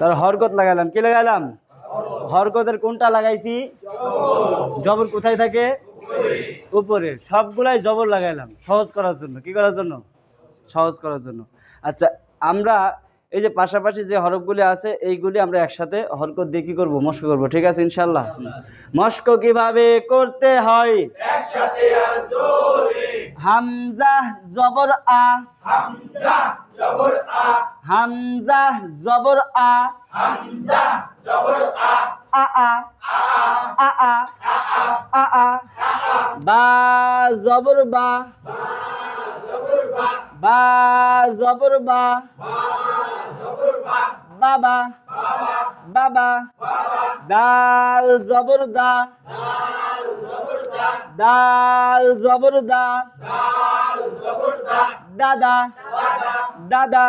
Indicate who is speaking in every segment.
Speaker 1: তার হরকত লাগাইলাম। কি লাগাইলাম? হরকতের কোনটা লাগাইছি? জবর। কোথায় থাকে? উপরে। সবগুলাই জবর লাগাইলাম সহজ করার জন্য। কি করার জন্য? সহজ করার জন্য। আচ্ছা আমরা এই যে পাশাপাশি যে হরফগুলি আছে, এইগুলি আমরা একসাথে হরকত দিয়ে কি করব? মস্ক করব, ঠিক আছে ইনশাল্লাহ মস্ক কীভাবে করতে হয়? হামজা জবর আ। হামজা জবর আ। হামজা জবর আ। হামজা জবর আ। আ আ। আ আ। আ আ। বা জবর বা। বা জবর বা। বাবা বাবা দাল জবর দা। দাল জবর দা দাদা। দাদা।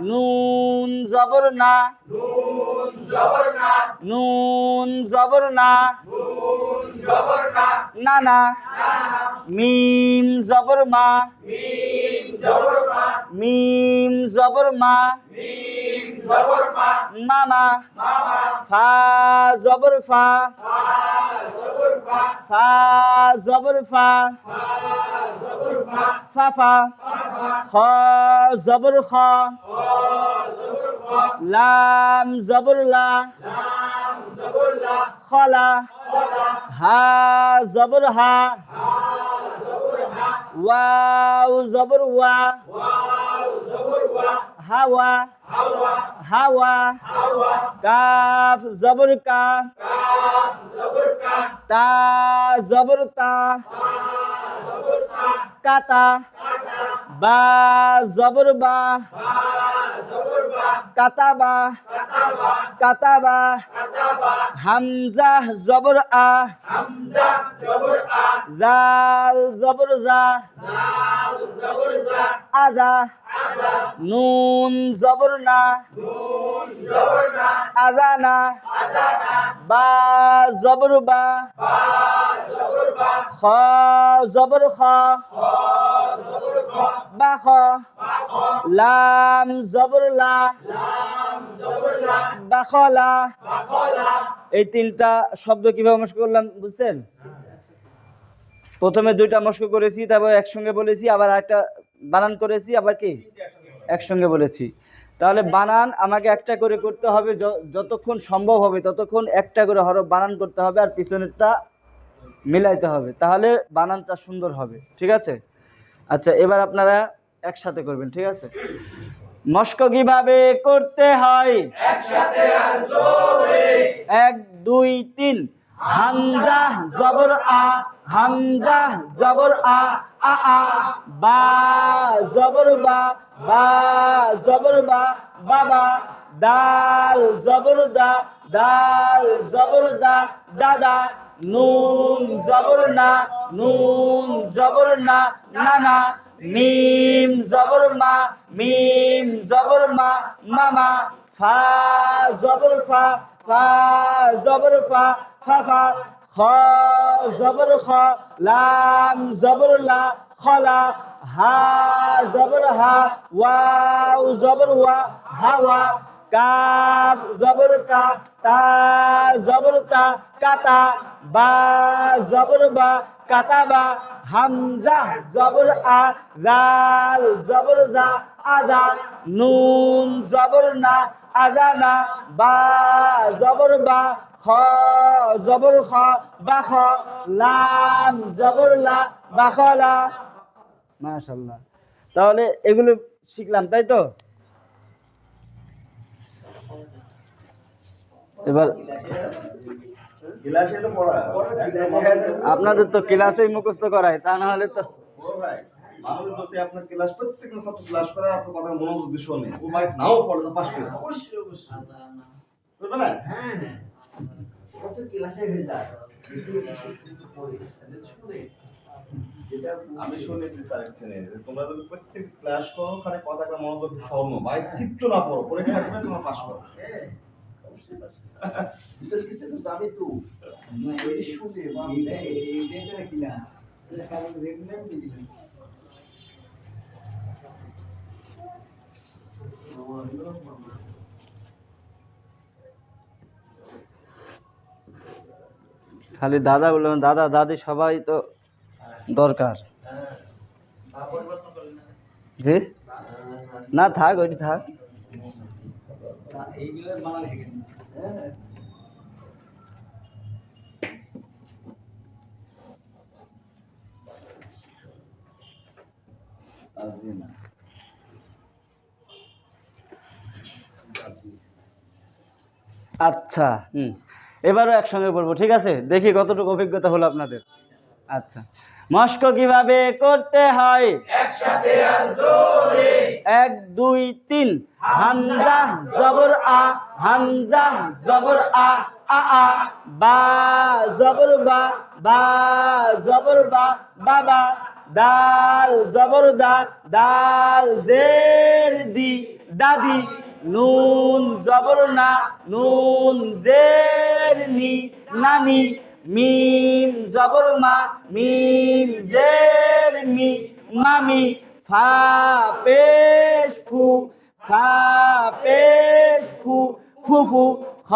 Speaker 1: নুন জবর না নুন জবর না না মিম জবর মা মিম জবর মা মামা। ফা, জবর ফা। ফা, জবর ফা। ফাফা খ, জবর খ। লাম, জবর লা। খলা। হা, জবর হা। ওয়াও, জবর ওয়া। হাওয়া হাওয়া কাফ জবর কা তা জবর তা কাতা বা জবর বা কাতাবা কাতাবা হামজা জবর আ। জাল জবর জা। আজা নুন জবর না। আজানা। বা জবর বা। খ জবর খ। বা খ। লাম জবর লা। বাখলা এই তিনটা শব্দ কীভাবে মস্ক করলাম বুঝছেন? প্রথমে দুইটা মস্ক করেছি তারপর একসঙ্গে বলেছি আবার একটা বানান করেছি আবার কি? একসঙ্গে বলেছি। তাহলে বানান আমাকে একটা করে করতে হবে যতক্ষণ সম্ভব হবে ততক্ষণ একটা করে হরফ বানান করতে হবে আর পিছনেরটা মিলাইতে হবে। তাহলে বানানটা সুন্দর হবে ঠিক আছে? আচ্ছা এবার আপনারা একসাথে করবেন ঠিক আছে? মস্ক কীভাবে করতে হয়? এক, দুই, তিন। হামজা জবর আ, হামজা জবর আ আ বা জবর বা বা জবর বা বাবা দাল জবর দা, দাল জবর দা দাদা নুন জবর না, নুন জবর না নানা মিম জবর মা, মিম জবর মা, মামা, ফা জবর ফা ফা জবর ফা ফা ফা, খ জবর খ, লাম জবর লা খলা হা জবর হা, ওয়াও জবর ওয়া হাওয়া কাফ জবর কা, তা, জবর তা, কাতা, বা, জবর বা কাতাবা হামজা, জবর আ, জাল, জবর জা, আজা, নুন, জবর না আজানা বা, জবর বা, খ, জবর খ, বা, খ, লাম, জবর লা বাখলা মাশাল্লাহ। তাহলে এগুলো শিখলাম, তাই তো? এবার
Speaker 2: ক্লাসে তো পড়া
Speaker 1: আপনাদের তো ক্লাসেই মুখস্থ করায় তা না হলে তো
Speaker 2: যদি আপনার ক্লাস প্রত্যেক ছাত্র ক্লাস করে আপনার কথা মনোযোগ ও নাও পড়ে তো পাস করে অবশ্যই অবশ্যই। বুঝবে না? আমি শুনেছি স্যার এখানে যে তোমরা যদি প্রত্যেক ক্লাস করো খালি কথাটা মনোযোগ ভাই চিত্র না পড়ো পরীক্ষা দিলে তোমরা পাস করো।
Speaker 1: খালি দাদা বললাম দাদা দাদি সবাই তো দরকার। জি? না থাক ওইটা থাক। আচ্ছা হুম। এবারও একসঙ্গে বলব ঠিক আছে? দেখি কতটুকু অভিজ্ঞতা হলো আপনাদের। আচ্ছা। মস্ক কীভাবে করতে হয়? এক দুই তিন। হামজা জবর আ হামজা জবর আ আ আ। বা জবর বা বা জবর বা বাবা দাল জবর দা দাল জের দি দাদি নুন জবর না নুন জের নি নানি মিম জবর মা, মিম জের মি, মামি, ফা পেশ ফু, ফা পেশ ফু ফুফু খ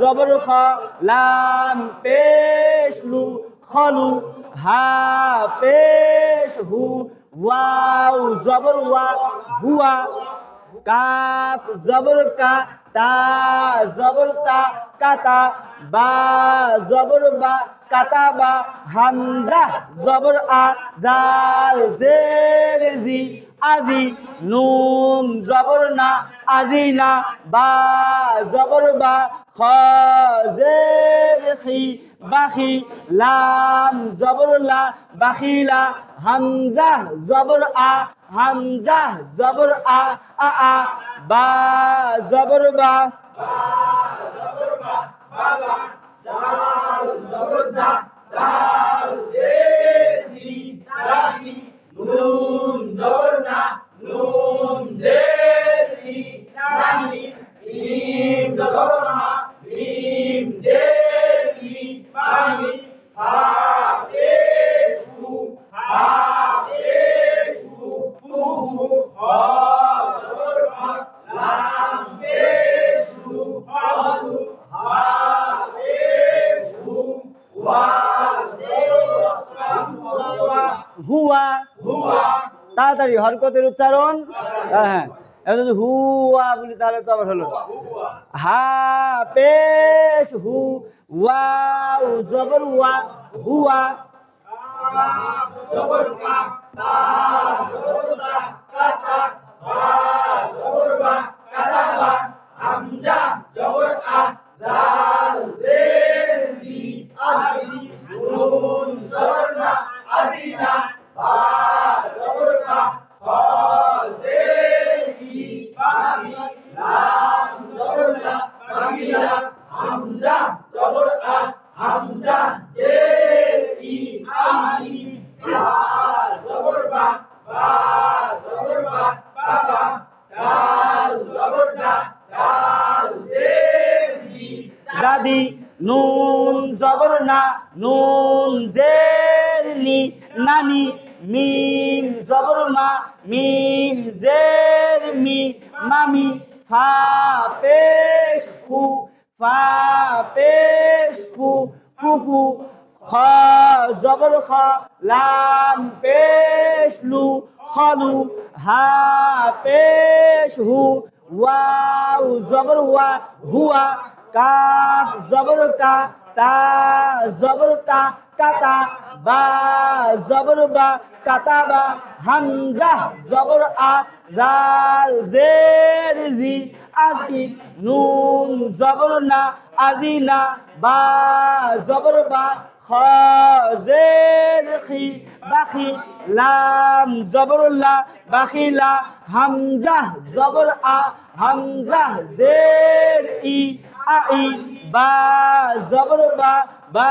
Speaker 1: জবর খ, লাম পেশ লু খলু হা পেশ হু, ওয়াও জবর ওয়া, হুয়া, কাফ জবর কা তা, জবর তা, কাতা, বা, জবর বা, কাতা বা, হামজা, জবর আ দাল, জের, জি আদি নুন জবর না আদি না বা জবর বা খ বাখি লাম জবর লা বাখিলা হামজা জবর আ হামজা জবর আ আ আ বা জবর বা 눈 돌나 눈제 উচ্চারণ? হ্যাঁ হ্যাঁ। এবার যদি হুয়া বলি, তাহলে তো আবার হলো হা পেশ হু, ওয়া জবর, ওয়া, হুয়া। দাদি নুন জবর না নুন জের নি নানি মিম জবর মা মিম জের মি মামি ফা পেশ ফু ফা পেশ ফু ফুফু খ জবর খ লাম পেশ লু খলু, হা পেশ হু ওয়াও জবর ওয়া হুয়া, কাফ জবর কা, তা জবর তা কাতা, বা জবর বা, কাতা বা, হামজা জবর আ, জাল, জের, জি, আকি, নুন জবর না, আদি না, বা জবর বা জের খি বাখি লাম জবরুল্লাহ বাখিলা হামজা জবর আ হামজা জের ই আই বা জবর বা বা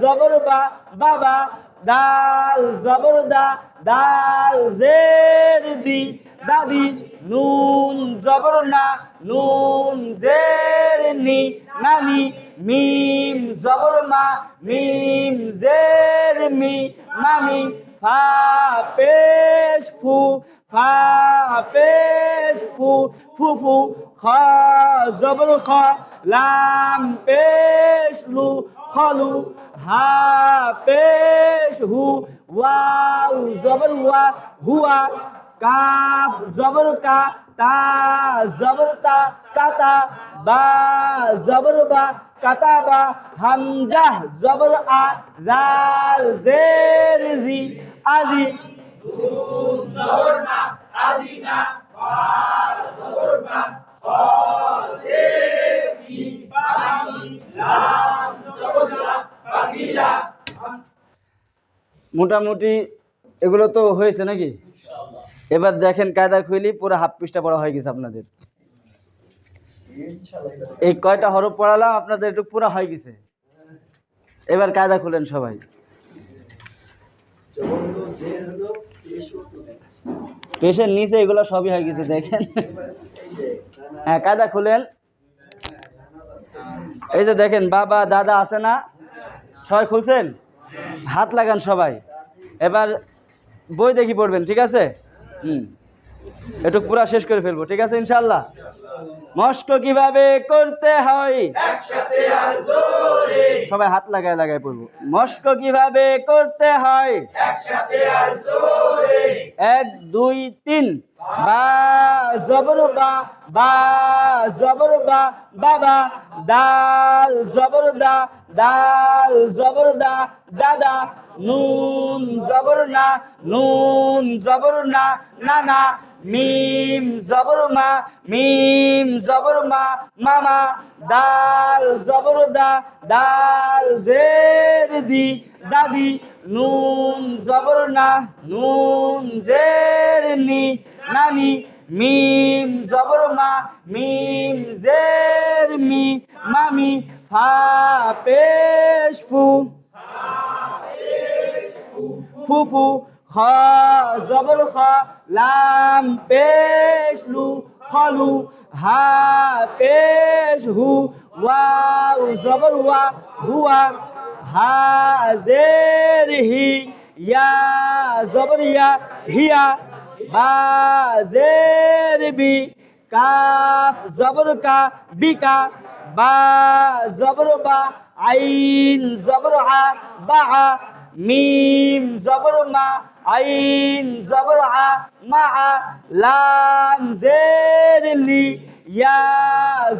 Speaker 1: জবর বা বাবা দাল জবর দা দাল জের দি, দাদি, নুন জবর না নুন জের নি, নানি, মিম জবর মা মিম জের মি মামি ফা পেশ ফু, ফা পেশ ফু ফু ফু, খ জবর খ, লাম পেশ লু খলু হা পেশ হু ওয়াও জবর ওয়া, হুয়া, কাফ, জবর কা, তা, জবর তা, কাতা, বা, জবর বা কাতাবা হামজা, জবর আ জাল জের, জি আজি জবর না আজি না, বা, জবর আদি মোটামুটি এগুলো তো হয়েছে নাকি? এবার দেখেন কায়দা খুইলি, পুরো হাফ পৃষ্ঠা পড়া হয়ে গেছে আপনাদের। এই কয়টা হরফ পড়ালাম, আপনাদের একটু পুরো হয়ে গেছে। এবার কায়দা খুলেন সবাই। পেশের নিচে এগুলো সবই হয়ে গেছে, দেখেন। হ্যাঁ কায়দা খুলেন। এই যে দেখেন বাবা দাদা আছে না? সবাই খুলছেন? হাত লাগান সবাই। এবার বই দেখি পড়বেন ঠিক আছে? হুম। একটু পুরা শেষ করে ফেলব ঠিক আছে ইনশাল্লাহ মস্ক কীভাবে করতে হয়? সবাই হাত লাগায় লাগায় পড়ব। মস্ক কীভাবে করতে হয়? এক দুই তিন। বা বাবা দাদা নুন নুন জবর না না না, মিম জবর মিম জবর মামা দাল জবর দা, দাল জের দি দাদি নুন জবর না, নুন জের নি নানি, মিম জবর মা, মিম জের মি, মামি ফা। পেশ ফু ফুফু খ, জবর খ, লাম, পেশ, লু খলু হা, পেশ, হু, ওয়াও, জবর ওয়া, হুয়া, হা, জের হি, ইয়া, জবর ইয়া, হিয়া। বা জের বি কাফ জবর কা বিকা বা, জবর বা, আইন, জবর আ, বা মিম, জবর মা, আইন, জবর আ, মা লাম, জের, লি, ইয়া,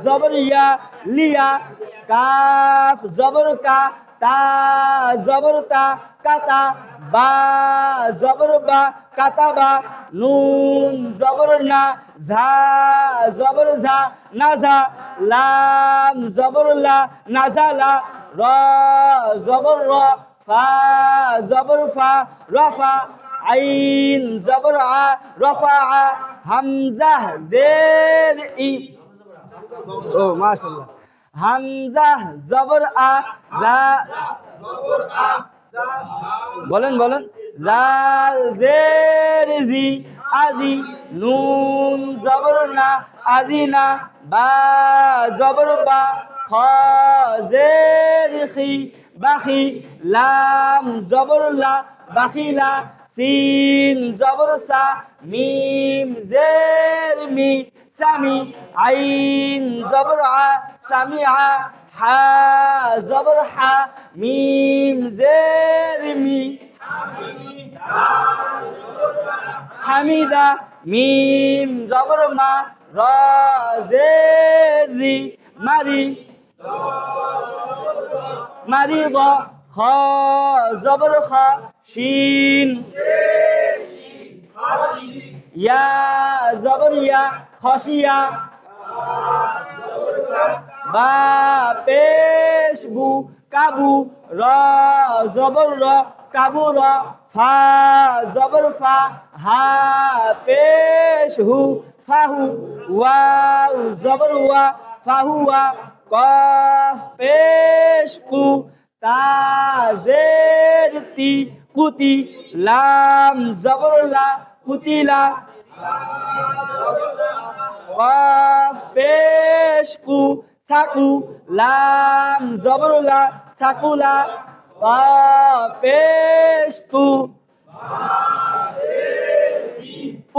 Speaker 1: জবর ইয়া লিয়া কাফ, জবর কা তা জবর তা কাতা বা জবর বা কাতাবা নুন জবর না, ঝা জবর ঝা নাঝা লাম জবর লা নাজালা র জবর র, ফা জবর ফা রফা আইন জবর আ রফা আ। হামজা জের ই। ও, মাশাআল্লাহ। হামজা জবর আ বলেন বলেন। লাল জের জি আজি নুন জবর না, আজি না, বা জবর বা, খ জের খি বাখি, লাম জবর লা বাখিলা সিন জবর সা, মিম জের মি সামি আইন জবর আ সামিআ হা জবর হা মিম জের মি হামিদা মিম জবর মা র জের রি মারি মারি গ খ জবর খ শিন ইয়া জবর ইয়া খসিয়া। বা পেশ বু কাবু র, জবর র, কাবু র, ফা জবর ফা, হা পেশ হু ফাহু ওয়াও জবর ওয়া ফাহুয়া কফ পেশ কু, তা জের তি কুতি লাম জবর লা কুতিলা। কফ পেশ কু থাকু লাম জবরুলা থাকুলা। কফ পেশ তু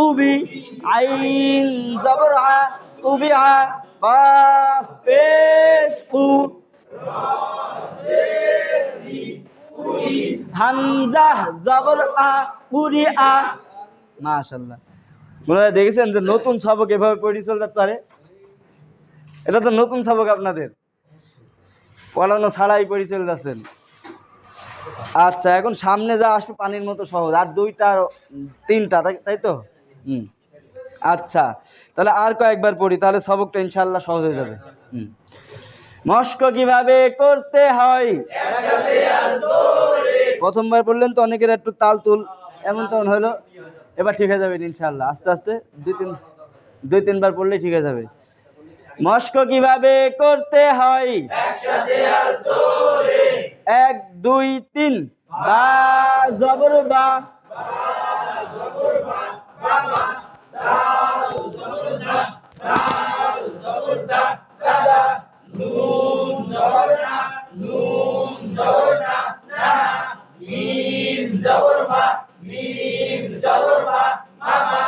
Speaker 3: উবি আইন জবর আ উবি আ কাফ পেশ কু হামজা জবর আ পুরি আ মাশাল্লাহ মনে দেখেছেন যে নতুন সবক এভাবে পড়ি চলতে পারে? এটা তো নতুন সবক আপনাদের। পড়ানো ছাড়াই পড়ি চলে আচ্ছা এখন সামনে যা আসবে পানির মতো সহজ। আর দুইটা তিনটা, তাই তাই তো? হুম। আচ্ছা তাহলে আর কয়েকবার পড়ি, তাহলে সবকটা ইনশাল্লাহ সহজ হয়ে যাবে। হুম। মস্ক কীভাবে করতে হয়? প্রথমবার পড়লেন তো অনেকের একটু তাল তুল এমন তেমন হলো, এবার ঠিক হয়ে যাবে ইনশাল্লাহ আস্তে আস্তে দুই তিন, দুই তিনবার পড়লে ঠিক হয়ে যাবে। মস্ক কীভাবে করতে হয়? এক, দুই, তিন। বা, জবর বা। বা। জলর মা মামা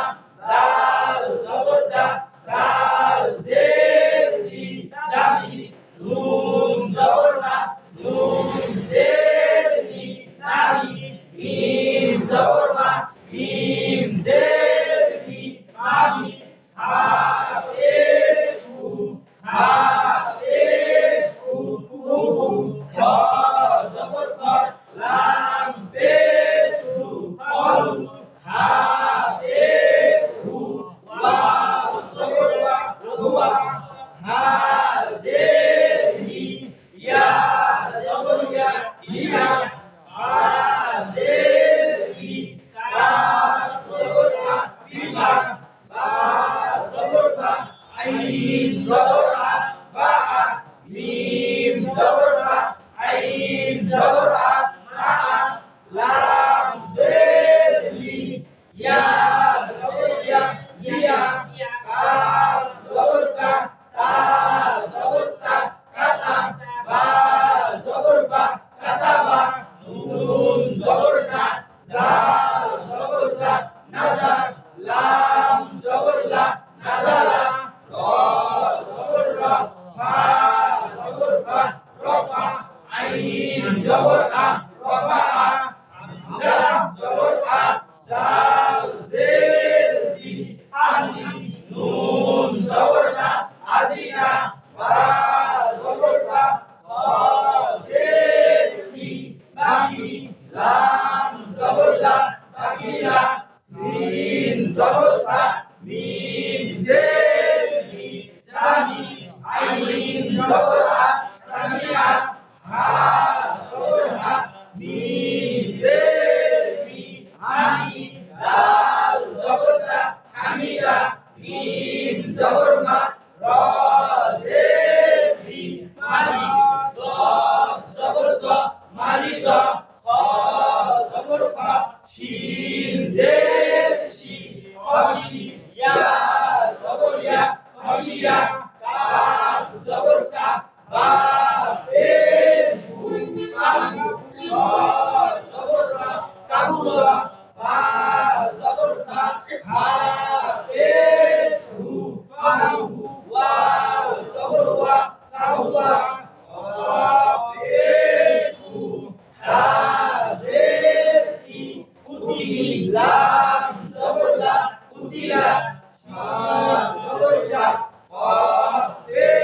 Speaker 3: या, या, या, ó Deus.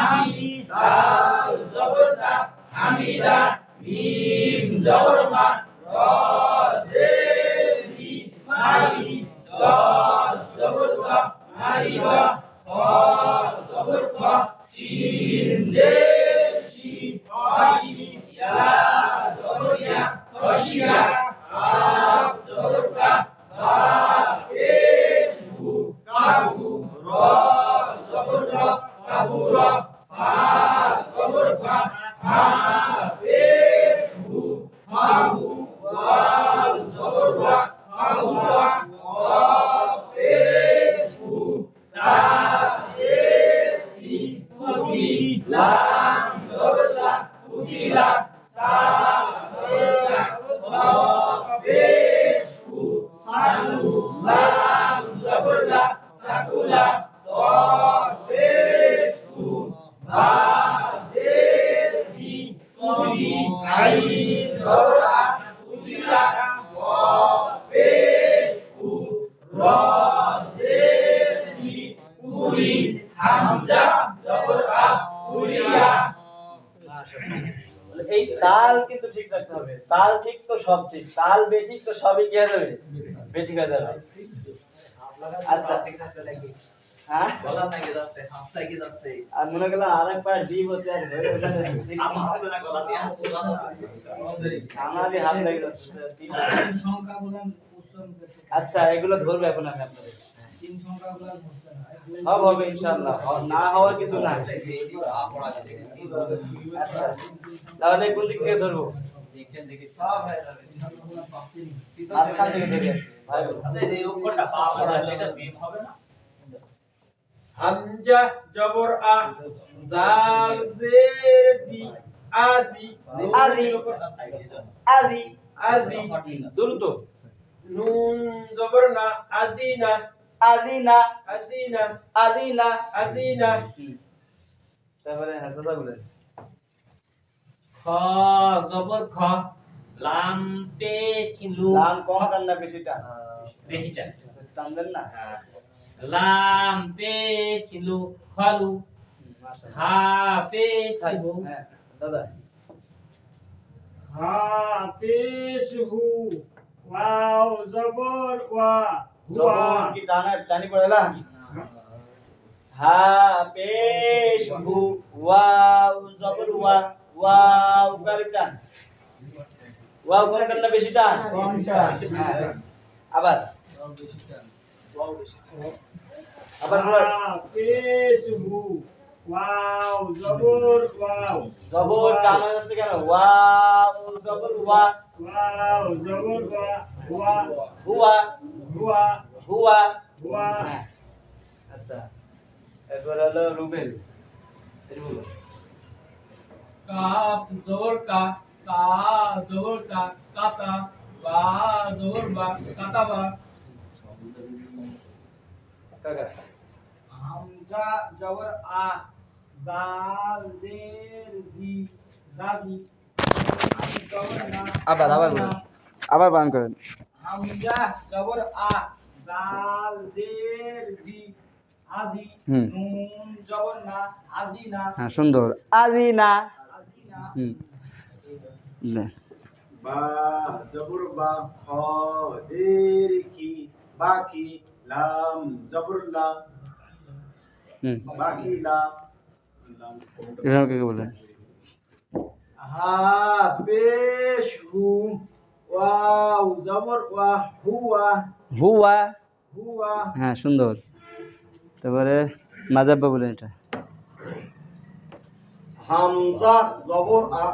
Speaker 3: হামি দাল জবর দা হামিদা মিম
Speaker 1: সব ঠিক। তাল বেঠিক তো সবই কি যাবে হয়ে যাবে আচ্ছা। হ্যাঁ? আর মনে করল আর একবার
Speaker 3: গলা
Speaker 1: আচ্ছা এগুলো ধরবে এখন আমি সব হবে ইনশাআল্লাহ। না হওয়ার কিছু না আচ্ছা তাহলে কোন দিক থেকে ধরবো?
Speaker 3: সব হয়ে যাবে
Speaker 1: মাঝখান থেকে ধরে ভাই
Speaker 3: আচ্ছা এই উপরটা পা পড়া এটা সেম হবে না?
Speaker 4: হামজা জবর আ জাল জের জি আজি
Speaker 1: আজি।
Speaker 4: আজি নুন জবর না আদিনা।
Speaker 1: তারপরে হাসাদা বলেন
Speaker 5: খ জবর খ লাম পেশ লু।
Speaker 1: লাম কম টান না বেশিটা?
Speaker 5: বেশিটা।
Speaker 1: টান দেন না?
Speaker 5: লাম পেশ লু খলু হা পেশ লু
Speaker 1: হ্যাঁ দাদা।
Speaker 6: হাফিজ হু। ওয়াও জবর ওয়া। হুয়া।
Speaker 1: জবর কি টানা টানি পড়েলা হা পেশ হু। ওয়াও জবর ওয়া। ওয়াও কার টান। ওয়াও কোন টান না বেশি টান? হ্যাঁ। আবার? আবার।
Speaker 6: হাফিজ ওয়াও জবর ওয়াও।
Speaker 1: জবর টান যাচ্ছে কেন? ওয়াও জবর ওয়া।
Speaker 6: ওয়াও জবর ওয়া হুয়া।
Speaker 1: হুয়া।
Speaker 6: হুয়া।
Speaker 1: হুয়া।
Speaker 6: হুয়া।
Speaker 1: আচ্ছা এরপর হলো রুবেল। এই বলো।
Speaker 5: কাপ জবর কা কা জবর কা কাতা বা জবর বা কাতা বা।
Speaker 6: হামজা জবর আ জাল জের জি জাজি না
Speaker 1: আবার আবার বলুন। আবার বান করেন।
Speaker 6: হামজা জবর আ জাল জের জি আজি নুন জবর না আজি না।
Speaker 1: হ্যাঁ সুন্দর। আদিনা হুম।
Speaker 4: বা জবর বা খ জের কি বাকি লাম জবর লা
Speaker 1: হুম।
Speaker 4: বাকি লা
Speaker 1: এভাবে কে বলেন
Speaker 3: হা পেশ হু ওয়াও জবর ওয়া হুয়া
Speaker 1: হুয়া
Speaker 3: হুয়া
Speaker 1: হ্যাঁ সুন্দর। তারপরে মাজাব্বা বলেন এটা।
Speaker 7: হামজা জবর আ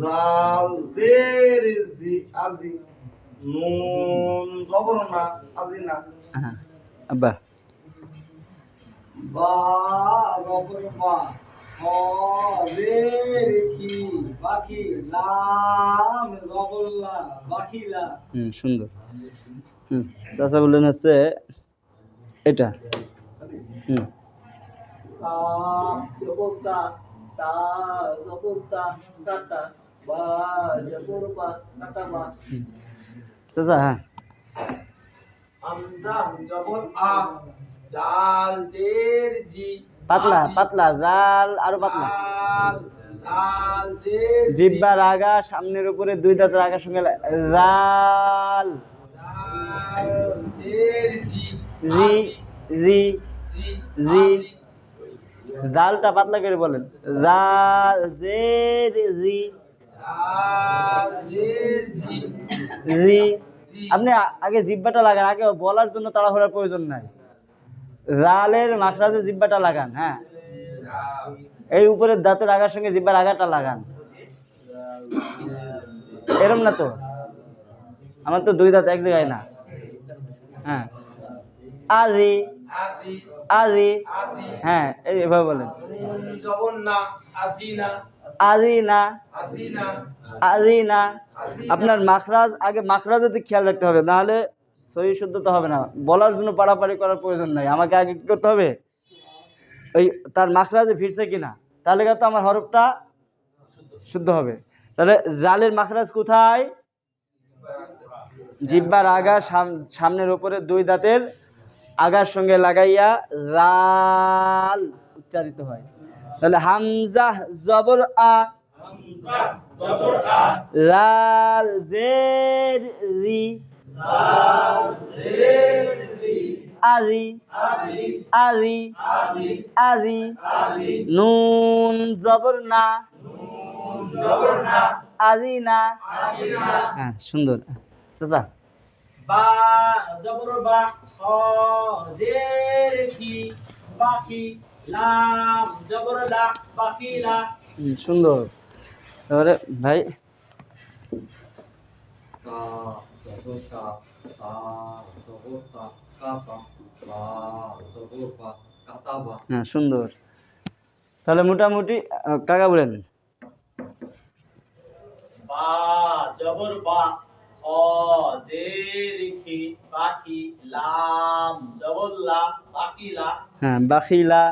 Speaker 7: জাল জের জি আজি নুন জবর না আজি না।
Speaker 1: আব্বা।
Speaker 4: বা জবর বা খ জের কি বাকি লাম জবর লা বাকি লা।
Speaker 1: হুম সুন্দর। হুম হচ্ছে এটা। হুম।
Speaker 4: জবর
Speaker 1: হ্যাঁ।
Speaker 3: হামজা জবর আ জাল জের জি।
Speaker 1: পাতলা পাতলা জাল আরও পাতলা। জিব্বার আগা সামনের উপরে দুই দাঁতের আগার সঙ্গে রাল
Speaker 3: জি।
Speaker 1: রি রি
Speaker 3: জি
Speaker 1: রি। জালটা পাতলা করে বলেন। জে,
Speaker 3: জি
Speaker 1: আপনি আগে জিব্বাটা লাগান, আগে বলার জন্য তাড়াহুড়ার প্রয়োজন নাই। রালের মাখরাজে জিব্বাটা লাগান হ্যাঁ। এই উপরের দাঁতের আগার সঙ্গে জিব্বার আগাটা লাগান। এরম না তো? আমার তো দুই দাঁত এক জায়গায় না। হ্যাঁ। আজি
Speaker 3: আজি
Speaker 1: হ্যাঁ এভাবে বলেন।
Speaker 3: নুন জবর না আজি না
Speaker 1: আজি না
Speaker 3: আজি না
Speaker 1: আজি না
Speaker 3: আজি
Speaker 1: আপনার মাখরাজ আগে মাখরাজের দিকে খেয়াল রাখতে হবে নাহলে সহি শুদ্ধতা হবে না। বলার জন্য পাড়াপাড়ি করার প্রয়োজন নাই। আমাকে আগে কি করতে হবে? ওই তার মাখরাজে ফিরছে কিনা? তাহলে তো আমার হরফটা শুদ্ধ হবে। তাহলে জালের মাখরাজ কোথায়? জিব্বার আগা সাম- সামনের উপরে দুই দাঁতের আগার সঙ্গে লাগাইয়া রাল উচ্চারিত হয়। তাহলে হামজা জবর আ।
Speaker 8: জবর আ।
Speaker 1: লাল জের রি। আরি। আরি। আরি। নুন জবর না। আরি না। হ্যাঁ সুন্দর। চাচা।
Speaker 4: বা জবর বা। খ জের কি? বাকি লাম জবর লা বাকি লা।
Speaker 1: সুন্দর। এবারে ভাই
Speaker 7: কা জবর কা তা জবর তা কাতা বা জবর বা। কাতা
Speaker 1: হ্যাঁ সুন্দর। তাহলে মোটামুটি কাকা বলেন।
Speaker 8: বা জবর বা। খ যে খি বাকি লাম জবল্লা লা বাকি লা
Speaker 1: হ্যাঁ বাখিলা